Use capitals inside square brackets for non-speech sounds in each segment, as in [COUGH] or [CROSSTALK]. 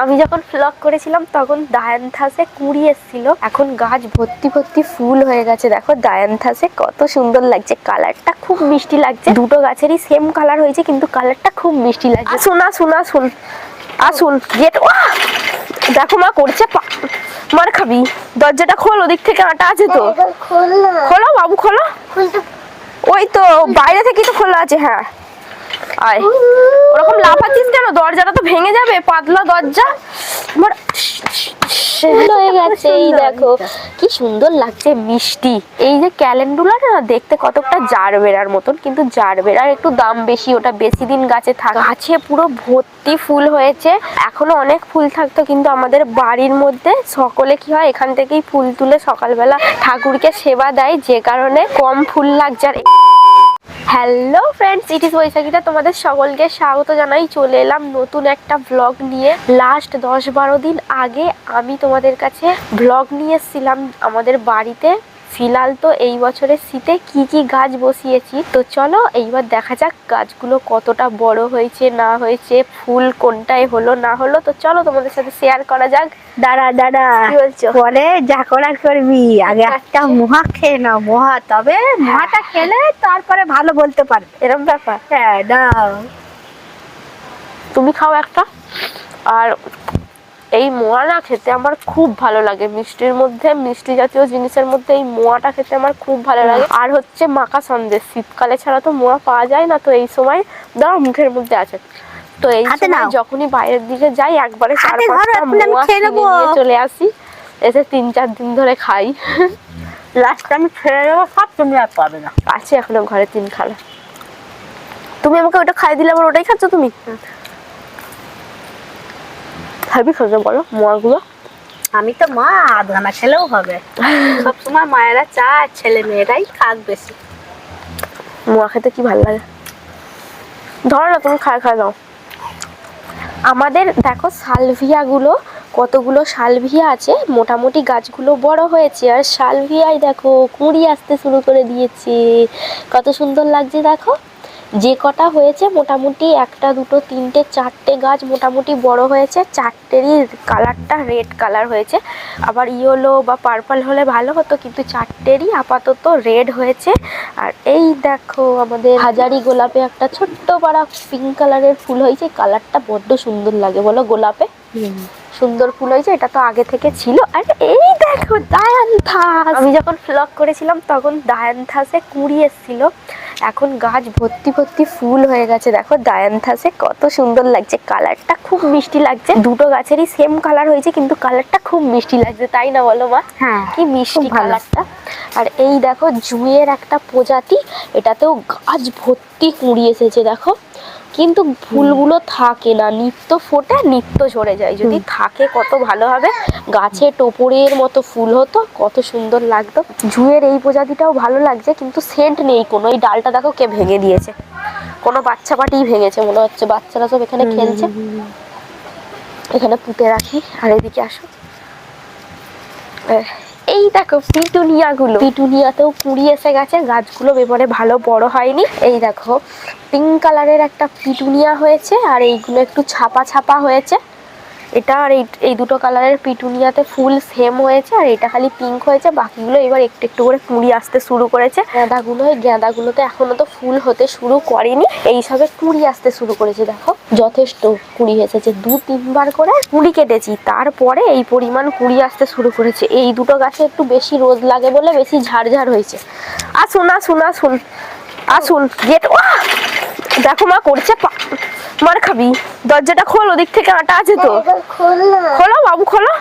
আমি যখন ফ্লগ করেছিলাম তখন ডায়ান্থাসে কুড়ি এসেছিল। এখন গাছ ভর্তি ভর্তি ফুল হয়ে গেছে। দেখো ডায়ান্থাসে কত সুন্দর লাগছে। কালারটা খুব মিষ্টি লাগছে। দুটো গাছেরই সেম কালার হয়েছে কিন্তু কালারটা খুব মিষ্টি লাগছে। শোনা শোনা শুন আসুন গেট দেখো মা করছে মার খাবি। দরজাটা খোল ওদিক থেকে আটা আছে তো। খোলো বাবু খোলো। ওই তো বাইরে থেকে তো খোলা আছে হ্যাঁ। আয়। ওরকম লাফাচ্ছিস কেন? দরজাটা তো ভেঙে যাবে পাতলা দরজা। আমার হয়ে গেছে এই দেখো। কি সুন্দর লাগছে মিষ্টি। এই যে ক্যালেন্ডুলাটা না দেখতে কতটা জারবেরার মতন কিন্তু জারবেরার একটু দাম বেশি ওটা বেশি দিন গাছে থাকে গাছে পুরো ভর্তি ফুল হয়েছে। এখনও অনেক ফুল থাকতো কিন্তু আমাদের বাড়ির মধ্যে সকলে কি হয় এখান থেকেই ফুল তুলে সকালবেলা ঠাকুরকে সেবা দেয় যে কারণে কম ফুল লাগছে। আর হ্যালো ফ্রেন্ডস ইট ইস বৈশাখীটা তোমাদের সকলকে স্বাগত জানাই। চলে এলাম নতুন একটা ব্লগ নিয়ে। লাস্ট দশ বারো দিন আগে আমি তোমাদের কাছে ব্লগ নিয়ে এসেছিলাম আমাদের বাড়িতে। ফিলহাল তো এই বছরের শীতে কি কি গাছ বসিয়েছি। তো চলো এইবার দেখা যাক গাছগুলো কতটা বড় হয়েছে না হয়েছে ফুল কোনটায় হলো না হলো। তো চলো তোমাদের সাথে শেয়ার করা যাক। দাঁড়া দাঁড়া। কি বলছো? পরে যা করার করবি। আগে একটা মহা খেয়ে নাও মহা। তবে মহাটা খেলে তারপরে ভালো বলতে পারবে। এরকম ব্যাপার? হ্যাঁ দাও। তুমি খাও একটা। আর এই মোয়া না খেতে আমার খুব ভালো লাগে। মিষ্টির মধ্যে মিষ্টি জাতীয় জিনিসের মধ্যে এই মোয়াটা খেতে আমার খুব ভালো লাগে। আর হচ্ছে মাখা সন্দেশ শীতকালে ছাড়া তো মোয়া পাওয়া যায় না তো এই সময় দাঁড়াও মুখের মধ্যে আছে। তো এই সময় যখনই বাইরের দিকে যাই একবারে চার পাঁচটা মোয়া খেয়ে কিনে নেব। নিয়ে চলে আসি। এসে তিন চার দিন ধরে খাই। লাস্ট আমি ছেড়ে দেবো সব তুমি আর পাবে না। আছে এখনও ঘরে তিন খালা। তুমি আমাকে ওটা খাই দিলে আবার ওটাই খাচ্ছ তুমি? খাবি খাবে বলো মোয়াগুলো। আমি তো মা আধখানা খেলেও হবে। সব সবসময় মায়েরা চায় ছেলে মেয়েরাই খাক বেশি। মোয়া খেতে কি ভালো লাগে? ধরো না তুমি খায় খায় দাও। আমাদের দেখো সালভিয়া গুলো কতগুলো সালভিয়া আছে মোটামুটি গাছগুলো বড় হয়েছে আর সালভিয়াই দেখো কুঁড়ি আসতে শুরু করে দিয়েছে। কত সুন্দর লাগছে দেখো। যে কটা হয়েছে মোটামুটি একটা দুটো তিনটে চারটে গাছ মোটামুটি বড় হয়েছে। চারটেরই কালারটা রেড কালার হয়েছে। আবার ইয়েলো বা পার্পল হলে ভালো হতো কিন্তু চারটেরই আপাতত রেড হয়েছে। আর এই দেখো আমাদের হাজারি গোলাপে একটা ছোট্ট পাড়া পিঙ্ক কালারের ফুল হয়েছে। কালারটা বড্ড সুন্দর লাগে বলো গোলাপে? সুন্দর ফুল হয়েছে এটা তো আগে থেকে ছিল। আর এই দেখো ডায়ান্থাস আমি যখন ফ্লগ করেছিলাম তখন ডায়ান্থাসে কুড়ি এসেছিল। এখন গাছ ভর্তি ভর্তি ফুল হয়ে গেছে। দেখো ডায়ান্থাসে কত সুন্দর লাগছে। কালারটা খুব মিষ্টি লাগছে। দুটো গাছেরই সেম কালার হয়েছে কিন্তু কালারটা খুব মিষ্টি লাগছে তাই না বলো মা? হ্যাঁ কি মিষ্টি কালারটা। আর এই দেখো জুঁয়ের একটা প্রজাতি এটাতেও গাছ ভর্তি কুড়ি এসেছে দেখো। কিন্তু ফুলগুলো থাকে না। নিত্য ফোটে নিত্য ঝরে যায়। যদি থাকে কত ভালো হবে। গাছে টোপরের মতো ফুল হতো কত সুন্দর লাগতো। জুঁয়ের এই প্রজাতিটাও ভালো লাগছে কিন্তু সেন্ট নেই কোনো। এই ডালটা দেখো কে ভেঙে দিয়েছে। কোনো বাচ্চা পাটিই ভেঙেছে। মনে হচ্ছে বাচ্চারা সব এখানে খেলছে। এখানে পুঁতে রাখি। আর এদিকে আসো। এই দেখো পিটুনিয়া গুলো পিটুনিয়াতেও কুড়ি এসে গেছে, গাছগুলো এবারে ভালো বড় হয়নি। এই দেখো পিঙ্ক কালারের একটা পিটুনিয়া হয়েছে, আর এইগুলো একটু ছাপা ছাপা হয়েছে। এটা আর এই এই দুটো কালারের পিটুনিয়াতে ফুল সেম হয়েছে, আর এটা খালি পিঙ্ক হয়েছে, বাকিগুলো এবার একটু একটু করে কুড়ি আসতে শুরু করেছে। গাঁদাগুলো এই গাঁদাগুলোতে এখনও তো ফুল হতে শুরু করেনি, এই সবে কুড়ি আসতে শুরু করেছে, দেখো। যথেষ্ট কুড়ি এসেছে, দু তিনবার করে কুড়ি কেটেছি, তারপরে এই পরিমাণ কুড়ি আসতে শুরু করেছে। এই দুটো গাছে একটু বেশি রোদ লাগে বলে বেশি ঝাড়ঝাড় হয়েছে। আসুন আসুন আসুন আসুন, গেট দেখো মা, করছে পা- মার খাবি? দরজাটা খোল ওদিক থেকে আটা আছে তো। খোল খোলো বাবু খোলো।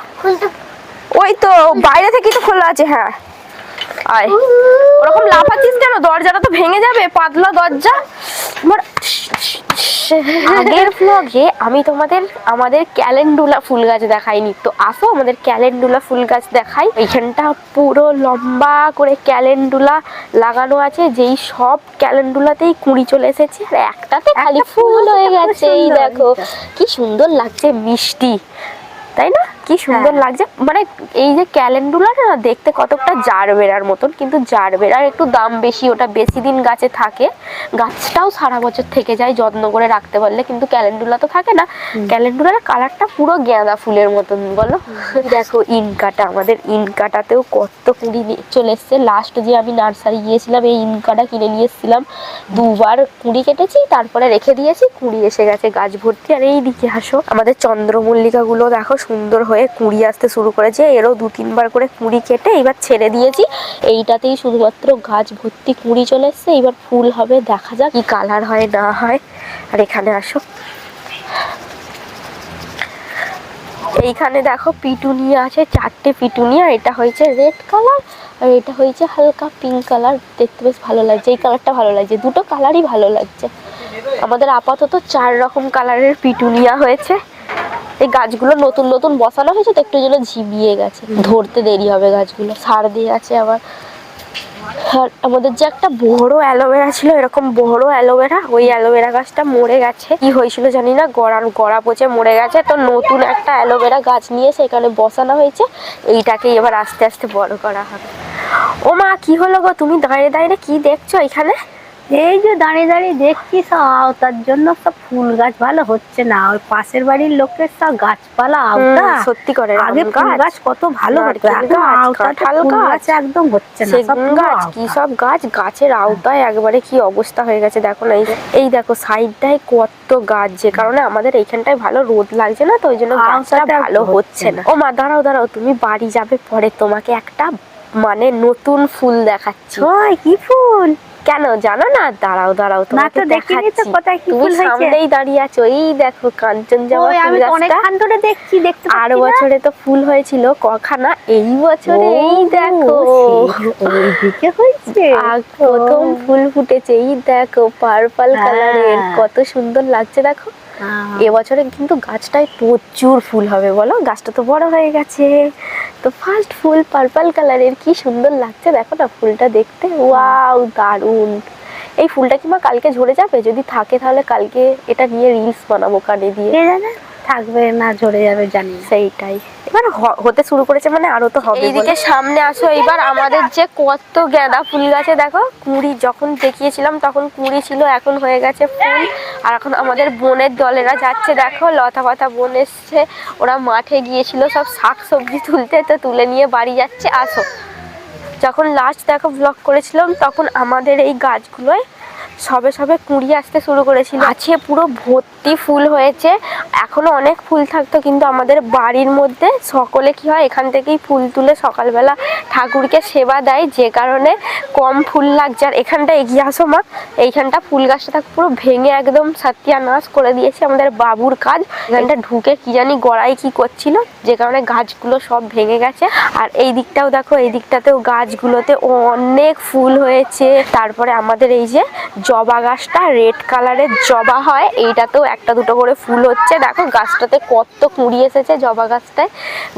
ওই তো বাইরে থেকে তো খোলা আছে হ্যাঁ। আয়। ওরকম লাফাচ্ছিস কেন? দরজাটা তো ভেঙে যাবে পাতলা দরজা। আগের ব্লগে আমি তোমাদের আমাদের ক্যালেন্ডুলা ফুল গাছ দেখাইনি। তো আসো আমাদের ক্যালেন্ডুলা ফুল গাছ দেখাই। এইখানটা পুরো লম্বা করে ক্যালেন্ডুলা লাগানো আছে যেই সব ক্যালেন্ডুলাতেই কুড়ি চলে এসেছে। আর একটাতে খালি ফুল হয়ে গেছে এই দেখো। কি সুন্দর লাগছে মিষ্টি তাই না? কি কি সুন্দর হ্যাঁ। লাগছে। মানে এই যে ক্যালেন্ডুলা না দেখতে কতটা জারবেরার মতন কিন্তু জারবেরার একটু দাম বেশি ওটা বেশি দিন গাছে থাকে। গাছটাও সারা বছর থেকে যায় যত্ন করে রাখতে পারলে কিন্তু ক্যালেন্ডুলা তো থাকে না। ক্যালেন্ডুলার কালারটা পুরো গাঁদা ফুলের মতন বলো। দেখো ইনকাটা আমাদের ইনকাটাতেও কত কুড়ি চলে এসছে। লাস্ট যে আমি নার্সারি গিয়েছিলাম এই ইনকাটা কিনে নিয়ে এসেছিলাম। দুবার কুড়ি কেটেছি তারপরে রেখে দিয়েছি কুড়ি এসে গেছে গাছ ভর্তি। আর এই দিকে আসো আমাদের চন্দ্রমল্লিকা গুলো দেখো সুন্দর হয়ে কুড়ি আসতে শুরু করেছে। এরও দু তিনবার করে কুড়ি কেটে এবার ছেড়ে দিয়েছি। এইটাতেই শুধুমাত্র গাছ ভর্তি কুড়ি চলে এসছে। এবার ফুল হবে, দেখা যাক কি কালার হয়, না হয়। আর এখানে আসো। এইখানে দেখো পিটুনিয়া আছে, চারটে পিটুনিয়া। এটা হয়েছে রেড কালার আর এটা হয়েছে হালকা পিঙ্ক কালার দেখতে বেশ ভালো লাগছে। এই কালারটা ভালো লাগছে। দুটো কালারই ভালো লাগছে। আমাদের আপাতত চার রকম কালারের পিটুনিয়া হয়েছে। এই গাছগুলো নতুন নতুন বসানো হয়েছে তো একটু যেন ঝিমিয়ে গেছে। ধরতে দেরি হবে গাছগুলো। সার দিয়ে আছে আবার। আর আমাদের যে একটা বড় অ্যালোভেরা ছিল, এরকম বড় অ্যালোভেরা, ওই অ্যালোভেরা গাছটা মরে গেছে। কি হয়েছিল জানি না গড়ার গড়া পচে মরে গেছে। তো নতুন একটা অ্যালোভেরা গাছ নিয়ে সেখানে বসানো হয়েছে। এইটাকেই এবার আস্তে আস্তে বড় করা হবে। ও মা কি হলো গো? তুমি দাঁড়িয়ে দাঁড়িয়ে কি দেখছ এখানে? এই যে দাঁড়িয়ে দাঁড়িয়ে দেখছি সব আওতার জন্য সব ফুল গাছ ভালো হচ্ছে না। ওই পাশের বাড়ির লোকের সব গাছপালা আওতা। সত্যি করে আগে ফুল গাছ। কত ভালো হতো এখন গাছ, ফুল গাছ, গাছ একদম হচ্ছে না সব গাছ কি সব গাছ? গাছের আওতায় একবারে কি অবস্থা হয়ে গেছে দেখো না। এই দেখো সাইডটায় কত গাছ যে কারণে আমাদের এইখানটায় ভালো রোদ লাগছে না তো ওই জন্য গাছটা ভালো হচ্ছে না। ও মা দাঁড়াও দাঁড়াও তুমি বাড়ি যাবে পরে তোমাকে একটা মানে নতুন ফুল দেখাচ্ছি। কি ফুল? কেন? জানো না? দাঁড়াও দাঁড়াও তোমাকে দেখিনি তো। কোথায় কি ফুল হয়েছে? সামনেই দাঁড়িয়ে আছো। এই দেখো কাঞ্চনজঙ্ঘা জামা আমি ফুল অনেক গাছটা। ধরে দেখছি দেখতে আর। বছরে তো ফুল হয়েছিল কখানা এই বছরে এই দেখো। ওইদিকে হয়েছে। প্রথম ফুল ফুটেছে। এই দেখো পার্পল হ্যাঁ। কালারের কত সুন্দর লাগছে দেখো। এবছরে কিন্তু গাছটায় প্রচুর ফুল হবে বলো? গাছটা তো বড় হয়ে গেছে। তো ফার্স্ট ফুল পার্পল কালারের কি সুন্দর লাগছে? দেখো না ফুলটা দেখতে। ওয়াও দারুণ। এই ফুলটা কি মা কালকে ঝরে যাবে? যদি থাকে তাহলে কালকে এটা নিয়ে রিলস বানাবো কানে দিয়ে। জানে? থাকবে না ঝরে যাবে জানি সেইটাই। এবার হতে শুরু করেছে মানে আরও তো হবে এইদিকে সামনে আসো এইবার আমাদের যে কত গাঁদা ফুল গাছে দেখো কুড়ি যখন দেখিয়েছিলাম তখন কুড়ি ছিল এখন হয়ে গেছে ফুল। আর এখন আমাদের বোনের দলেরা যাচ্ছে দেখো লতা পাতা বোন এসছে ওরা মাঠে গিয়েছিল সব শাক সবজি তুলতে তো তুলে নিয়ে বাড়ি যাচ্ছে আসো। যখন লাস্ট দেখো ব্লগ করেছিলাম তখন আমাদের এই গাছগুলোয় সবে সবে কুঁড়ি আসতে শুরু করেছিল। আছে পুরো ভর্তি ফুল হয়েছে। এখনও অনেক ফুল থাকতো, কিন্তু আমাদের বাড়ির মধ্যে সকলে কি হয়, এখান থেকেই ফুল তুলে সকালবেলা ঠাকুরকে সেবা দেয়, যে কারণে কম ফুল লাগছে। আর এখানটা এগিয়ে আসো মা, এইখানটা ফুল গাছটা পুরো ভেঙে একদম সাতিয়ানাশ করে দিয়েছে আমাদের বাবুর কাজ। এখানটা ঢুকে কি জানি গড়াই কি করছিল, যে কারণে গাছগুলো সব ভেঙে গেছে। আর এই দিকটাও দেখো, এই দিকটাতেও গাছগুলোতে অনেক ফুল হয়েছে। তারপরে আমাদের এই যে জবা গাছটা রেড কালারের জবা হয়। এইটাতেও একটা দুটো করে ফুল হচ্ছে। দেখো গাছটাতে কত কুড়ি এসেছে জবা গাছটায়।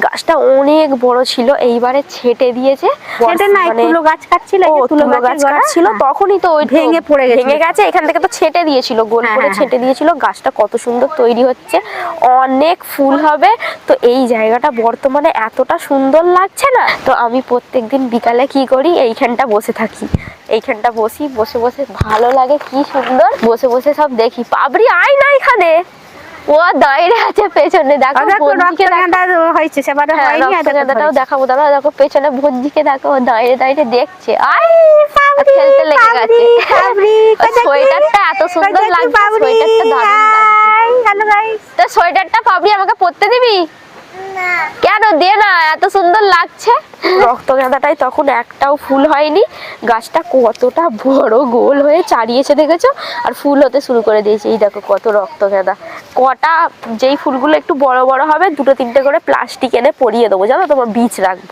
গাছটা অনেক বড় ছিল এইবারে ছেটে দিয়েছে। মানে- হ্যাঁ। তখনই তো ওই ভেঙে পড়ে ভেঙে গেছে এখান থেকে তো ছেটে দিয়েছিল গোল হ্যাঁ, করে হ্যাঁ, ছেটে দিয়েছিল। গাছটা কত সুন্দর তৈরি হচ্ছে অনেক ফুল হবে। তো এই জায়গাটা বর্তমানে এতটা সুন্দর লাগছে না তো আমি প্রত্যেকদিন বিকালে কি করি এইখানটা বসে থাকি। এইখানটা বসি বসে বসে ভালো লাগে কি সুন্দর। বসে বসে সব দেখি। পাবরি আয় না এখানে। ও দাঁড়িয়ে আছে পেছনে। দেখো হয়েছে সেবারে হ্যাঁ, হয়নি রক্তগাঁদাটাও দেখাবো। দাঁড়াও দেখো পেছনে ভঞ্জিকে দেখো ও দাঁড়িয়ে দাঁড়িয়ে দেখছে। আই আর খেলতে লেগে গেছে? [LAUGHS] সোয়েটারটা এত সুন্দর লাগছে সোয়েটারটা দারুণ তো সোয়েটারটা পাবলি আমাকে পরতে দিবি? কেন? দে না এত সুন্দর লাগছে। রক্ত গাঁদাটাই তখন একটাও ফুল হয়নি। গাছটা কতটা বড় গোল হয়ে চারিয়েছে দেখেছ? আর ফুল হতে শুরু করে দিয়েছে। এই দেখো কত রক্ত গাঁদা কটা যেই ফুলগুলো একটু বড় বড় হবে দুটো তিনটে করে প্লাস্টিক এনে পরিয়ে দেবো। জানো তোমার বীজ রাখব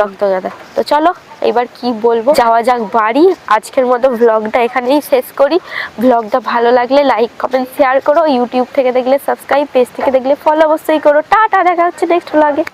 রক্ত গাঁদা তো চলো এবার কি বলব? যাওয়া যাক বাড়ি। আজকের মতো ভ্লগটা এখানেই শেষ করি। ভ্লগটা ভালো লাগলে লাইক কমেন্ট শেয়ার করো। ইউটিউব থেকে দেখলে সাবস্ক্রাইব পেজ থেকে দেখলে ফলো অবশ্যই করো। টাটা, দেখা হচ্ছে নেক্সট ভ্লগে